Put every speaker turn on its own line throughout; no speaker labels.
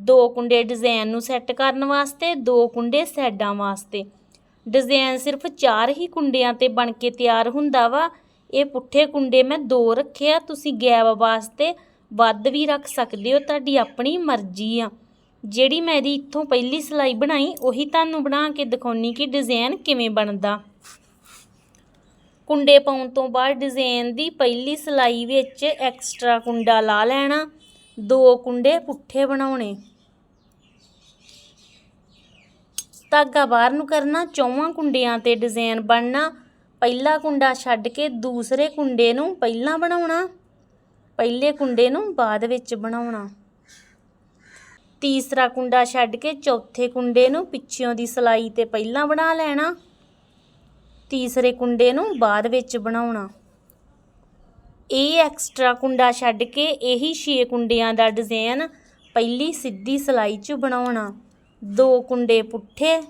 ਦੋ ਕੁੰਡੇ ਡਿਜ਼ਾਈਨ ਨੂੰ ਸੈੱਟ ਕਰਨ ਵਾਸਤੇ, ਦੋ ਕੁੰਡੇ ਸੈਡਾਂ ਵਾਸਤੇ। ਡਿਜ਼ਾਈਨ ਸਿਰਫ ਚਾਰ ਹੀ ਕੁੰਡਿਆਂ ਤੇ ਬਣ ਕੇ ਤਿਆਰ ਹੁੰਦਾ ਵਾ। ਇਹ ਪੁੱਠੇ ਕੁੰਡੇ ਮੈਂ ਦੋ ਰੱਖਿਆ ਤੁਸੀਂ ਗੈਪ ਵਾਸਤੇ ਵੱਧ ਵੀ ਰੱਖ ਸਕਦੇ ਹੋ, ਤੁਹਾਡੀ ਆਪਣੀ ਮਰਜ਼ੀ ਆ। ਜਿਹੜੀ ਮੈਂ ਇਹਦੀ ਇੱਥੋਂ ਪਹਿਲੀ ਸਲਾਈ ਬਣਾਈ, ਉਹੀ ਤੁਹਾਨੂੰ ਬਣਾ ਕੇ ਦਿਖਾਉਣੀ ਕਿ ਡਿਜ਼ਾਈਨ ਕਿਵੇਂ ਬਣਦਾ। ਕੁੰਡੇ ਪਾਉਣ ਤੋਂ ਬਾਅਦ ਡਿਜ਼ਾਈਨ ਦੀ ਪਹਿਲੀ ਸਲਾਈ ਵਿੱਚ ਐਕਸਟਰਾ ਕੁੰਡਾ ਲਾ ਲੈਣਾ, ਦੋ ਕੁੰਡੇ ਪੁੱਠੇ ਬਣਾਉਣੇ। ਧਾਗਾ ਬਾਹਰ ਨੂੰ ਕਰਨਾ, ਚੌਵਾਂ ਕੁੰਡਿਆਂ ਤੇ ਡਿਜ਼ਾਈਨ ਬਣਨਾ, ਪਹਿਲਾ ਕੁੰਡਾ ਛੱਡ ਕੇ ਦੂਸਰੇ ਕੁੰਡੇ ਨੂੰ ਪਹਿਲਾਂ ਬਣਾਉਣਾ, ਪਹਿਲੇ ਕੁੰਡੇ ਨੂੰ ਬਾਅਦ ਵਿੱਚ ਬਣਾਉਣਾ। ਤੀਸਰਾ ਕੁੰਡਾ ਛੱਡ ਕੇ ਚੌਥੇ ਕੁੰਡੇ ਨੂੰ ਪਿੱਛਿਓਂ ਦੀ ਸਲਾਈ ਤੇ ਪਹਿਲਾਂ ਬਣਾ ਲੈਣਾ, ਤੀਸਰੇ ਕੁੰਡੇ ਨੂੰ ਬਾਅਦ ਵਿੱਚ ਬਣਾਉਣਾ। ਇਹ ਐਕਸਟਰਾ ਕੁੰਡਾ ਛੱਡ ਕੇ ਇਹੀ 6 ਕੁੰਡਿਆਂ ਦਾ ਡਿਜ਼ਾਈਨ ਪਹਿਲੀ ਸਿੱਧੀ ਸਲਾਈ 'ਚ ਬਣਾਉਣਾ। ਦੋ ਕੁੰਡੇ ਪੁੱਠੇ।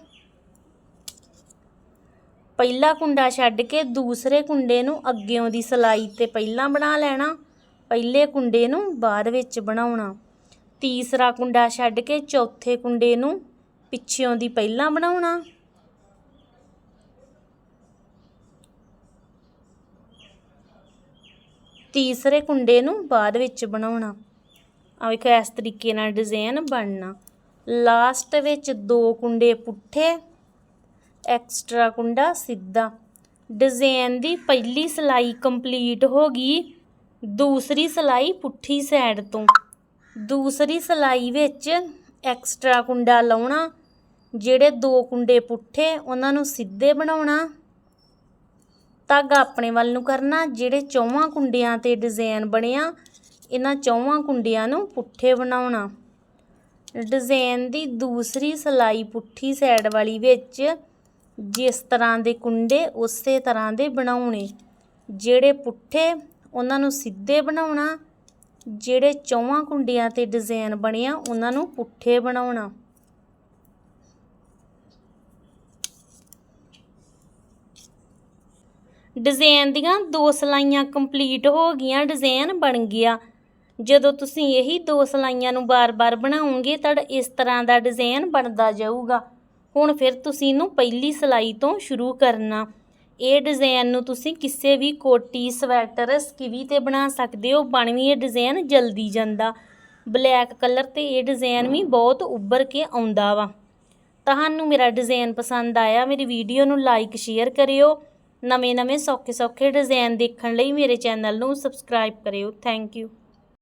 ਪਹਿਲਾ ਕੁੰਡਾ ਛੱਡ ਕੇ ਦੂਸਰੇ ਕੁੰਡੇ ਨੂੰ ਅੱਗਿਓਂ ਦੀ ਸਲਾਈ ਤੇ ਪਹਿਲਾਂ ਬਣਾ ਲੈਣਾ, ਪਹਿਲੇ ਕੁੰਡੇ ਨੂੰ ਬਾਅਦ ਵਿੱਚ ਬਣਾਉਣਾ। ਤੀਸਰਾ ਕੁੰਡਾ ਛੱਡ ਕੇ ਚੌਥੇ ਕੁੰਡੇ ਨੂੰ ਪਿੱਛਿਓਂ ਦੀ ਪਹਿਲਾਂ ਬਣਾਉਣਾ। ਤੀਸਰੇ ਕੁੰਡੇ ਨੂੰ ਬਾਅਦ ਵਿੱਚ ਬਣਾਉਣਾ। ਆ ਵੇਖੋ, ਇਸ ਤਰੀਕੇ ਨਾਲ ਡਿਜ਼ਾਈਨ ਬਣਨਾ। ਲਾਸਟ ਵਿੱਚ ਦੋ ਕੁੰਡੇ ਪੁੱਠੇ, ਐਕਸਟਰਾ ਕੁੰਡਾ ਸਿੱਧਾ। ਡਿਜ਼ਾਈਨ ਦੀ ਪਹਿਲੀ ਸਲਾਈ ਕੰਪਲੀਟ ਹੋ ਗਈ, ਦੂਸਰੀ ਸਲਾਈ ਪੁੱਠੀ ਸਾਈਡ ਤੋਂ। ਦੂਸਰੀ ਸਲਾਈ ਵਿੱਚ ਐਕਸਟਰਾ ਕੁੰਡਾ ਲਾਉਣਾ, ਜਿਹੜੇ ਦੋ ਕੁੰਡੇ ਪੁੱਠੇ ਉਹਨਾਂ ਨੂੰ ਸਿੱਧੇ ਬਣਾਉਣਾ। ਧਾਗਾ ਆਪਣੇ ਵੱਲ ਨੂੰ ਕਰਨਾ, ਜਿਹੜੇ ਚੌਵਾਂ ਕੁੰਡਿਆਂ ਤੇ ਡਿਜ਼ਾਈਨ ਬਣਿਆ, ਇਹਨਾਂ ਚੌਵਾਂ ਕੁੰਡਿਆਂ ਨੂੰ ਪੁੱਠੇ ਬਣਾਉਣਾ। ਡਿਜ਼ਾਈਨ ਦੀ ਦੂਸਰੀ ਸਲਾਈ ਪੁੱਠੀ ਸਾਈਡ ਵਾਲੀ ਵਿੱਚ ਜਿਸ ਤਰ੍ਹਾਂ ਦੇ ਕੁੰਡੇ, ਉਸੇ ਤਰ੍ਹਾਂ ਦੇ ਬਣਾਉਣੇ। ਜਿਹੜੇ ਪੁੱਠੇ, ਉਹਨਾਂ ਨੂੰ ਸਿੱਧੇ ਬਣਾਉਣਾ। ਜਿਹੜੇ ਚੌਵਾਂ ਕੁੰਡਿਆਂ ਤੇ ਡਿਜ਼ਾਈਨ ਬਣਿਆ, ਉਹਨਾਂ ਨੂੰ ਪੁੱਠੇ ਬਣਾਉਣਾ। ਡਿਜ਼ਾਈਨ ਦੀਆਂ ਦੋ ਸਲਾਈਆਂ ਕੰਪਲੀਟ ਹੋ ਗਈਆਂ, ਡਿਜ਼ਾਈਨ ਬਣ ਗਿਆ। ਜਦੋਂ ਤੁਸੀਂ ਇਹੀ ਦੋ ਸਲਾਈਆਂ ਨੂੰ ਬਾਰ-ਬਾਰ ਬਣਾਉਂਗੇ ਤਾਂ ਇਸ ਤਰ੍ਹਾਂ ਦਾ ਡਿਜ਼ਾਈਨ ਬਣਦਾ ਜਾਊਗਾ। ਹੁਣ ਫਿਰ ਤੁਸੀਂ ਇਹਨੂੰ ਪਹਿਲੀ ਸਲਾਈ ਤੋਂ ਸ਼ੁਰੂ ਕਰਨਾ। ਇਹ ਡਿਜ਼ਾਈਨ ਨੂੰ ਤੁਸੀਂ ਕਿਸੇ ਵੀ ਕੋਟੀ, ਸਵੈਟਰ, ਸਕਿਵੀ ਤੇ ਬਣਾ ਸਕਦੇ ਹੋ। ਬਣ ਵੀ ਇਹ ਡਿਜ਼ਾਈਨ ਜਲਦੀ ਜਾਂਦਾ। ਬਲੈਕ ਕਲਰ ਤੇ ਇਹ ਡਿਜ਼ਾਈਨ ਵੀ ਬਹੁਤ ਉੱਭਰ ਕੇ ਆਉਂਦਾ ਵਾ। ਤੁਹਾਨੂੰ ਮੇਰਾ ਡਿਜ਼ਾਈਨ ਪਸੰਦ ਆਇਆ, ਮੇਰੀ ਵੀਡੀਓ ਨੂੰ ਲਾਈਕ, ਸ਼ੇਅਰ ਕਰਿਓ। ਨਵੇਂ-ਨਵੇਂ ਸੌਖੇ-ਸੌਖੇ ਡਿਜ਼ਾਈਨ ਦੇਖਣ ਲਈ ਮੇਰੇ ਚੈਨਲ ਨੂੰ ਸਬਸਕ੍ਰਾਈਬ ਕਰਿਓ। Thank you.